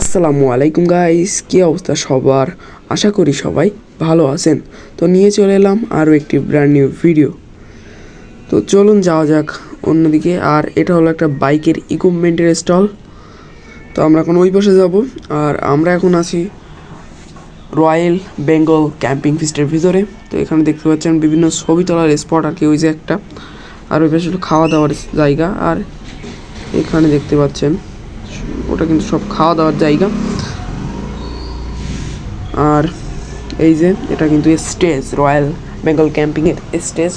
আসসালামু আলাইকুম গাইস কী অবস্থা সবার? আশা করি সবাই ভালো আছেন। তো নিয়ে চলে এলাম আরও একটি ব্র্যান্ড নিউ ভিডিও তো চলুন যাওয়া যাক অন্যদিকে। আর এটা হলো একটা বাইকের ইকুইপমেন্টের স্টল তো আমরা এখন ওই পাশে যাব। আর আমরা এখন আছি রয়্যাল বেঙ্গল ক্যাম্পিং ফিস্টের ভিতরে। তো এখানে দেখতে পাচ্ছেন বিভিন্ন ছবি তোলার স্পট আর কি, ওই যে একটা। আর ওই পাশে খাওয়া দাওয়ার জায়গা। আর এখানে দেখতে পাচ্ছেন ওটা কিন্তু সব খাওয়া দাওয়ার জায়গা। আর এই যে, এটা কিন্তু স্টেজ, রয়্যাল বেঙ্গল ক্যাম্পিংয়ের স্টেজ।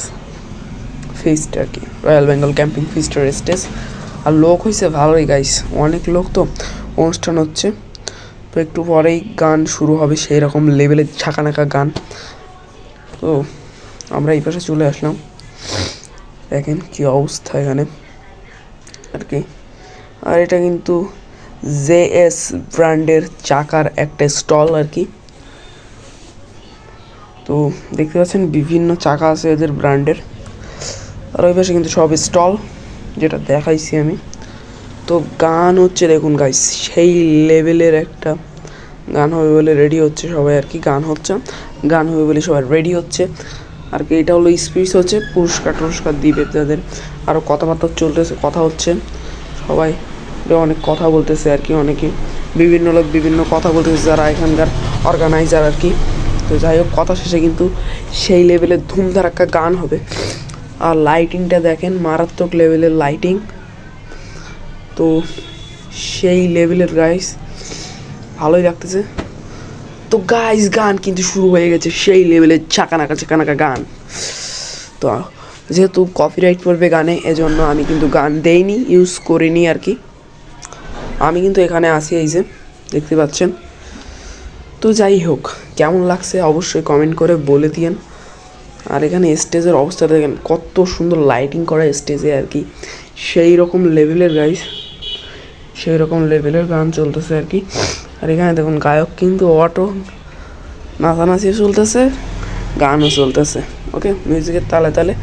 ফিস্ট আর কি, রয়্যাল বেঙ্গল ক্যাম্পিং ফিস্টের স্টেজ। আর লোক হয়েছে ভালোই গাইস অনেক লোক তো। অনুষ্ঠান হচ্ছে, তো একটু পরেই গান শুরু হবে সেই রকম লেভেলের ছাকানাকা গান। তো আমরা এই পাশে চলে আসলাম। দেখেন কি অবস্থা এখানে। আর কি, আর এটা কিন্তু জে এস ব্র্যান্ডের চাকার একটা স্টল আর কি। তো দেখতে পাচ্ছেন বিভিন্ন চাকা আছে এদের ব্র্যান্ডের। আর ওই পাশে কিন্তু সব স্টল, যেটা দেখাইছি আমি। তো গান হচ্ছে দেখুন গাইস সেই লেভেলের একটা গান হবে বলে রেডি হচ্ছে সবাই আর কি, গান হচ্ছে। গান হবে বলে সবাই রেডি হচ্ছে। আর কি এটা হলো স্পিচ হচ্ছে পুরস্কার টুরস্কার দিবে তাদের। আরও কথাবার্তা চলতেছে, কথা হচ্ছে। সবাই অনেক কথা বলতেছে আর কি, অনেকে বিভিন্ন লোক বিভিন্ন কথা বলতেছে, যারা এখানকার অর্গানাইজার আর কি। তো যাই হোক, কথা শেষে কিন্তু সেই লেভেলের ধুমধারাক্কা গান হবে। আর লাইটিংটা দেখেন, মারাত্মক লেভেলের লাইটিং তো সেই লেভেলের গাইস ভালোই লাগতেছে। তো গাইস গান কিন্তু শুরু হয়ে গেছে, সেই লেভেলের চাকানাকা চাকানাকা গান। তো যেহেতু কপিরাইট পড়বে গানে, এজন্য আমি কিন্তু গান দেইনি ইউজ করিনি আর কি। আমি কিন্তু এখানে আসি এই যে, দেখতে পাচ্ছেন। তো যাই হোক, কেমন লাগছে অবশ্যই কমেন্ট করে বলে দিয়েন। আর এখানে স্টেজের অবস্থা দেখেন, কত সুন্দর লাইটিং করা স্টেজে আর কি। সেই রকম লেভেলের গাইস সেই রকম লেভেলের গান চলতেছে আর কি। আর এখানে দেখুন, গায়ক কিন্তু অটো নাচানাচিও চলতেছে, গানও চলতেছে। ওকে মিউজিকের তালে তালে।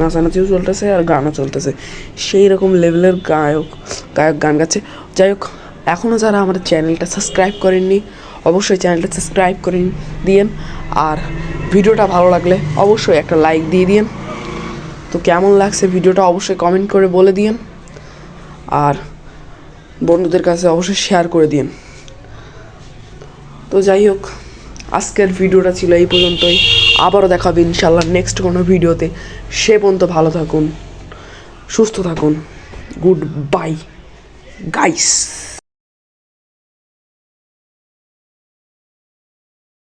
নাচানাচিও চলতেছে আর গানও চলতেছে। সেই রকম লেভেলের গায়ক গায়ক গান গাচ্ছে। যাই হোক এখনও যারা আমাদের চ্যানেলটা সাবস্ক্রাইব করেননি, অবশ্যই চ্যানেলটা সাবস্ক্রাইব করে দিয়েন। আর ভিডিওটা ভালো লাগলে অবশ্যই একটা লাইক দিয়ে দিন তো কেমন লাগছে ভিডিওটা অবশ্যই কমেন্ট করে বলে দিন আর বন্ধুদের কাছে অবশ্যই শেয়ার করে দিন তো যাই হোক, আজকের ভিডিওটা ছিল এই পর্যন্তই। আবারও দেখাবে ইনশাল্লাহ নেক্সট কোনো ভিডিওতে। সে পর্যন্ত ভালো থাকুন, সুস্থ থাকুন। Good bye guys